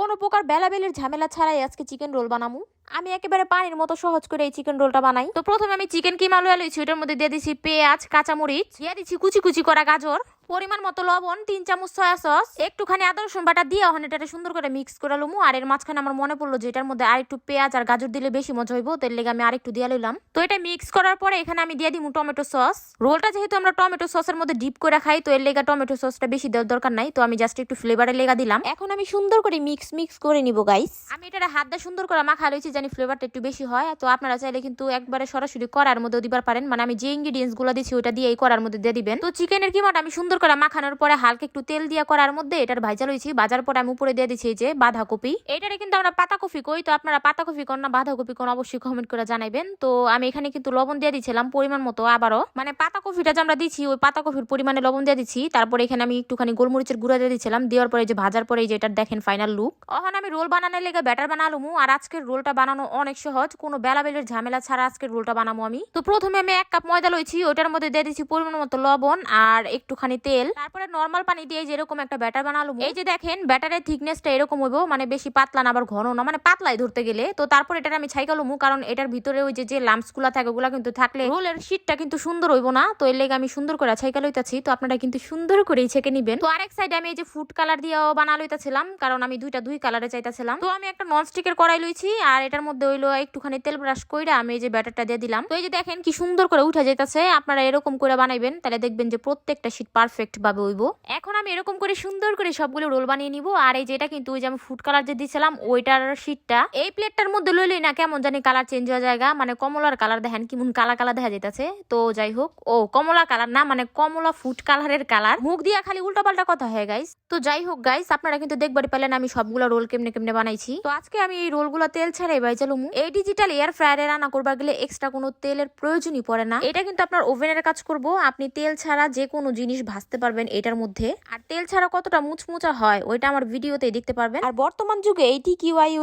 কোনো প্রকার বেলাবেলির ঝামেলা ছাড়াই আজকে চিকেন রোল বানামু। আমি একেবারে পানির মতো সহজ করে এই চিকেন রোলটা বানাই। তো প্রথমে আমি চিকেন কিমা আলু লইছি ওটার মধ্যে দিয়ে দিছি পেঁয়াজ, কাঁচামরিচ, দিয়ে দিচ্ছি কুচি কুচি করা গাজর। পরিমাণ মতো লবণ, তিন চামচ সয়া সস একটুখানি আদা রসুন বাটা দিয়ে ওখানে এটা সুন্দর করে মিক্স করে লমু, আর এর মাঝখানে আমার মনে পড়ল যে এটার মধ্যে আরেকটু পেঁয়াজ আর গাজর দিলে বেশি মজা হইব তার লেগে আমি আরেকটু দিয়ে লইলাম। তো এটা মিক্স করার পরে এখানে আমি দিয়ে দিব টমেটো সস রোলটা যেহেতু আমরা টমেটো সসের মধ্যে ডিপ করে খাই, তো এর লেগা টমেটো সসটা বেশি দেওয়ার দরকার নাই, তো আমি জাস্ট একটু ফ্লেভারের লেগা দিলাম। এখন আমি সুন্দর করে মিক্স মিক্স করে নিব গাইস আমি এটা হাত দিয়ে সুন্দর করে মাখা লইছি জানি ফ্লেভারটা একটু বেশি হয়, তো আপনারা চাইলে কিন্তু একবারে সরাসরি করার মধ্যে দিবার পারেন। মানে আমি যে ইনগ্রিডিয়েন্টসগুলো দিচ্ছি ওটা দিয়ে এই করার মধ্যে দিয়ে দিবেন। তো চিকেনের কিমাটা আমি সুন্দর করে মাখানোর পরে হালকা একটু তেল দিয়ে করার মধ্যে এটার ভাজা লইছি। বাজার পরে আমি উপরে দিয়ে দিচ্ছি যে বাঁধাকপি। এটারে কিন্তু আমরা পাতাকপি কই, তো আপনারা পাতাকপি কোন না, বাঁধাকপি কোন অবশ্যই কমেন্ট করে জানাবেন তো আমি এখানে কিন্তু লবণ দিয়ে দিয়েছিলাম পরিমাণ মতো আবারও। মানে পাতাকপিটা যে আমরা দিচ্ছি ওই পাতাকপির পরিমাণে লবণ দিয়ে দিচ্ছি তারপরে এখানে আমি একটুখানি গোলমরিচের গুঁড়া দিয়ে দিয়েছিলাম দেওয়ার পরে যে ভাজার পরে যে এটা দেখেন ফাইনাল লুক ওখানে আমি রোল বানানোর লেগে ব্যাটার বানালুমু, আর আজকের রোলটা বানানো অনেক সহজ। কোনো বেলাবেলের ঝামেলা ছাড়া আজকের রোলটা বানাবো আমি। তো প্রথমে আমি এক কাপ ময়দা লইছি ওটার মধ্যে দিয়ে দিচ্ছি পরিমাণ মতো লবণ, আর একটুখানি তেল। তারপরে নর্মাল পানি দিয়ে যেরকম একটা ব্যাটার বানালুম। এই যে দেখেন ব্যাটারের থিকনেসটা এরকম হইব মানে বেশি পাতলা না, আবার ঘন না মানে পাতলাই ধরতে গেলে। তো তারপর এটা আমি ছাইকালুমু কারণ এটার ভিতরে ওই যে লাম্পসগুলা থাকে, ওগুলা কিন্তু থাকলে রোলের শীটটা কিন্তু সুন্দর হইব না। তো এর লেগে আমি সুন্দর করে ছাইকা লইতাছি। তো আপনারা কিন্তু সুন্দর করেই ছেঁকে নিবেন। তো আরেক সাইডে আমি এই যে ফুড কালার দিয়েও বানা লইতাছিলাম, কারণ আমি দুইটা দুই কালারে চাইতাছিলাম। তো আমি একটা নন স্টিকের কড়াই লইছি, আর এটার মধ্যে হইল একটুখানি তেল ব্রাশ কইরা আমি এই যে ব্যাটারটা দিয়ে দিলাম। তো এই যে দেখেন কি সুন্দর করে উঠে যাইতাছে, আপনারা এরকম করে বানাইবেন, তাহলে দেখবেন যে প্রত্যেকটা শীট পারফেক্ট ভাবে হইব। এখন আমি এরকম করে সুন্দর করে সবগুলো রোল বানিয়ে নিব। আর এই যেটা কিন্তু ওই যে আমি ফুড কালার যে দিয়েছিলাম ওইটার শীটটা এই প্লেটটার মধ্যে লইলেই না কেমন জানি কালার চেঞ্জ হয়ে জায়গা মানে কমলার কালার দেখেন কেমন কালা কালা দেখা যাইতাছে। তো যাই হোক, ও কমলা কালার না মানে কমলা ফুড কালারের কালার মুখ দিয়া খালি উল্টা পাল্টা কথা হয় গাইস তো যাই হোক গাইস আপনারা কিন্তু দেখবারই পেলেন আমি সবগুলো রোল কেমনে কেমনে বানাইছি। তো আজকে আমি এই রোলগুলো তেল ছাড়াই বাইচালুমু এই ডিজিটাল এয়ার ফ্রায়ারে রান্না করবার গেলে এক্সট্রা কোনো তেলের প্রয়োজনই পড়ে না। এটা কিন্তু আপনার ওভেনের কাজ করব। আপনি তেল ছাড়া যে কোনো জিনিস ভাজতে পারবেন এটার মধ্যে। আর তেল ছাড়া কতটা মুচমুচা হয়, ওইটা আমার ভিডিওতে দেখতে পারবেন। আর বর্তমান যুগে এই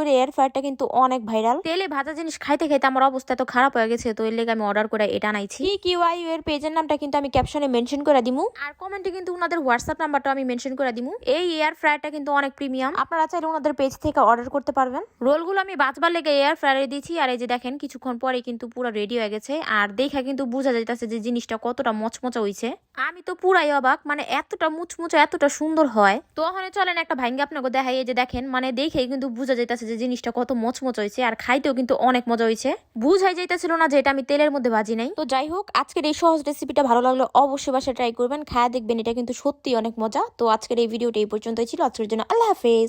এর এয়ার ফ্রায়ারটা কিন্তু অনেক ভাইরাল তেলে ভাজা জিনিস খাইতে খাইতে আমার অবস্থা তো খারাপ হয়ে গেছে, তো এর লেগে আমি অর্ডার করে এটা নাইছি টিকিউআই এর পেজের নামটা কিন্তু আমি ক্যাপশনে মেনশন করে দিমু। আর কমেন্টে কিন্তু ওনাদের হোয়াটসঅ্যাপ নাম্বারটা আমি মেনশন করে দিমু। এই এয়ার ফ্রায়ারটা কিন্তু অনেক প্রিমিয়াম আপনারা চাইলে ওনাদের পেজ থেকে অর্ডার করতে পারবেন। রোলগুলো আমি বাজবার লেগে এয়ার ফ্রায়ারে দিয়েছি, আর এই যে দেখেন কিছুক্ষণ পরে কিন্তু পুরো রেডি হয়ে গেছে। আর দেখা কিন্তু বোঝা যাইতেছে যে জিনিসটা কতটা মচমচা হইছে। আমি তো পুরাই অবাক মানে এতটা মুচমুচা, এতটা সুন্দর হয়। তো ওখানে চলেন, একটা ভাঙ্গে আপনাকে দেখাই যে দেখেন মানে দেখেই কিন্তু বোঝা যাইতেছে যে জিনিসটা কত মচমচ হয়েছে, আর খাইতেও কিন্তু অনেক মজা হয়েছে। বুঝাই যাইতেছিল না যে এটা আমি তেলের মধ্যে ভাজি নাই। তো যাই হোক, আজকের এই সহজ রেসিপিটা ভালো লাগল অবশ্যই বাসা ট্রাই করবেন, খায়া দেখবেন, এটা কিন্তু সত্যি অনেক মজা। তো আজকের এই ভিডিওটা এই পর্যন্তই ছিল, আজকের জন্য আল্লাহ হাফেজ।